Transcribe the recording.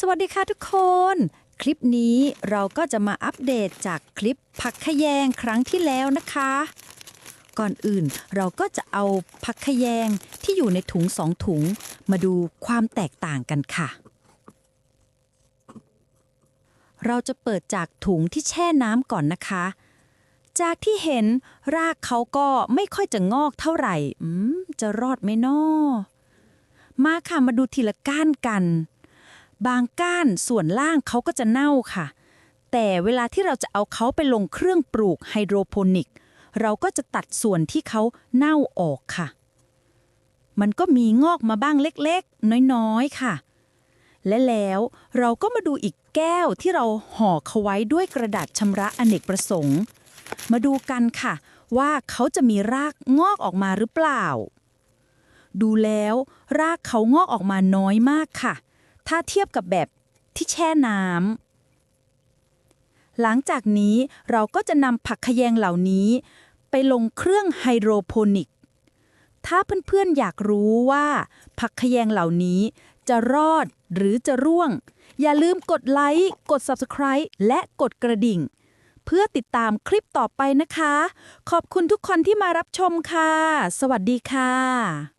สวัสดีค่ะทุกคน คลิปนี้เราก็จะมาอัปเดตจากคลิปผักขยงครั้งที่แล้วนะคะ ก่อนอื่นเราก็จะเอาผักขยงที่อยู่ในถุงสองถุง มาดูความแตกต่างกันค่ะ เราจะเปิดจากถุงที่แช่น้ำก่อนนะคะ จากที่เห็นรากเขาก็ไม่ค่อยจะงอกเท่าไหร่อืมจะรอดไหมนอมาค่ะมาดูทีละก้านกัน บางก้านส่วนล่างเขาก็จะเน่าค่ะ แต่เวลาที่เราจะเอาเขาไปลงเครื่องปลูกไฮโดรโปนิก เราก็จะตัดส่วนที่เขาเน่าออกค่ะ มันก็มีงอกมาบ้างเล็กๆ น้อยๆ ค่ะ และแล้วเราก็มาดูอีกแก้วที่เราห่อเขาไว้ด้วยกระดาษชำระอเนกประสงค์ มาดูกันค่ะ ว่าเขาจะมีรากงอกออกมาหรือเปล่า ดูแล้ว รากเขางอกออกมาน้อยมากค่ะ ถ้าเทียบกับแบบที่แช่น้ำหลังจากนี้เราก็จะนำผักขยงเหล่านี้ ไปลงเครื่องไฮโดรโปนิก ถ้าเพื่อนๆอยากรู้ว่าผักขยงเหล่านี้จะรอดหรือจะร่วง อย่าลืมกดไลค์ กด Subscribe และกดกระดิ่ง เพื่อติดตามคลิปต่อไปนะคะ ขอบคุณทุกคนที่มารับชมค่ะ สวัสดีค่ะ